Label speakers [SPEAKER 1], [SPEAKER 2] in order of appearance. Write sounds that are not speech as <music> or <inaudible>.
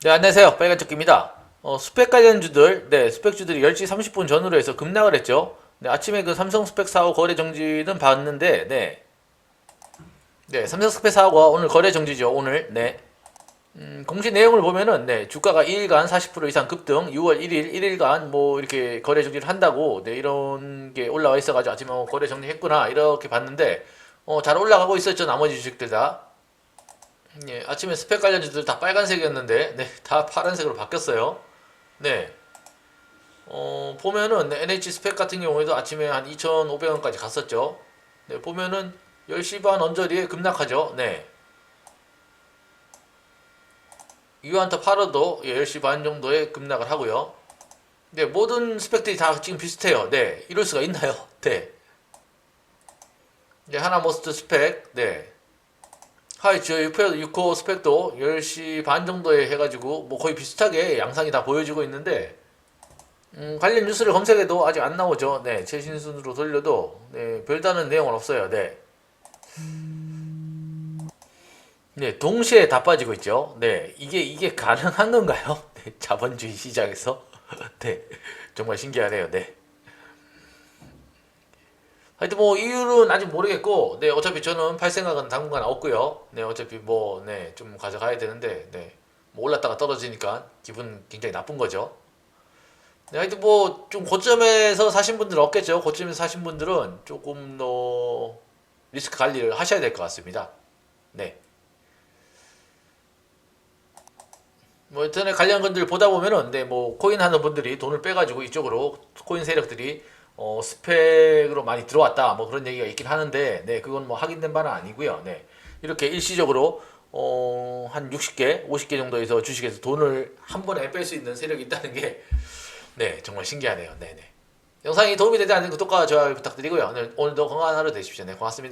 [SPEAKER 1] 네, 안녕하세요. 빨간조끼입니다. 어, 스펙 관련주들, 네, 스펙주들이 10시 30분 전후로 해서 급락을 했죠. 네, 아침에 그 삼성 스펙 사고 거래 정지는 봤는데, 네. 네, 삼성 스펙 사고가 오늘 거래 정지죠, 오늘. 네. 음, 공시 내용을 보면은, 네, 주가가 2일간 40% 이상 급등, 6월 1일, 1일간 뭐 이렇게 거래 정지를 한다고, 네, 이런 게 올라와 있어가지고 아침에 어, 거래 정리했구나, 이렇게 봤는데, 어, 잘 올라가고 있었죠, 나머지 주식들 다. 예, 아침에 스펙 관련주들 다 빨간색이었는데, 네, 다 파란색으로 바뀌었어요. 네. 어, 보면은 네, NH 스펙 같은 경우에도 아침에 한 2,500원까지 갔었죠. 네, 보면은 10시 반 언저리에 급락하죠. 네. 유한타 팔아도 예, 10시 반 정도에 급락을 하고요. 네, 모든 스펙들이 다 지금 비슷해요. 네, 이럴 수가 있나요? <laughs> 네. 네, 하나 모스트 스펙, 네. 하이 저 6호, 6호 스펙도 10시 반 정도에 해가지고 뭐 거의 비슷하게 양상이 다 보여지고 있는데 음, 관련 뉴스를 검색해도 아직 안 나오죠. 네, 최신 순으로 돌려도 네, 별다른 내용은 없어요. 네. 네, 동시에 다 빠지고 있죠. 네, 이게 이게 가능한 건가요? <laughs> 네, 자본주의 시장에서 <laughs> 네, 정말 신기하네요. 네. 하여튼 뭐 이유는 아직 모르겠고, 네 어차피 저는 팔 생각은 당분간 없고요. 네 어차피 뭐 네 좀 가져가야 되는데, 네 뭐 올랐다가 떨어지니까 기분 굉장히 나쁜 거죠. 네 하여튼 뭐 좀 고점에서 사신 분들은 없겠죠. 고점에서 사신 분들은 조금 더 리스크 관리를 하셔야 될 것 같습니다. 네. 뭐 인터넷 관련 건들 보다 보면은 네 뭐 코인 하는 분들이 돈을 빼가지고 이쪽으로 코인 세력들이 어 스펙으로 많이 들어왔다. 뭐 그런 얘기가 있긴 하는데 네 그건 뭐 확인된 바는 아니고요. 네. 이렇게 일시적으로 어 한 60개 50개 정도에서 주식에서 돈을 한 번에 뺄 수 있는 세력이 있다는 게 네 정말 신기하네요. 네네. 영상이 도움이 되지 않는 구독과 좋아요 부탁드리고요. 오늘, 오늘도 건강한 하루 되십시오. 네 고맙습니다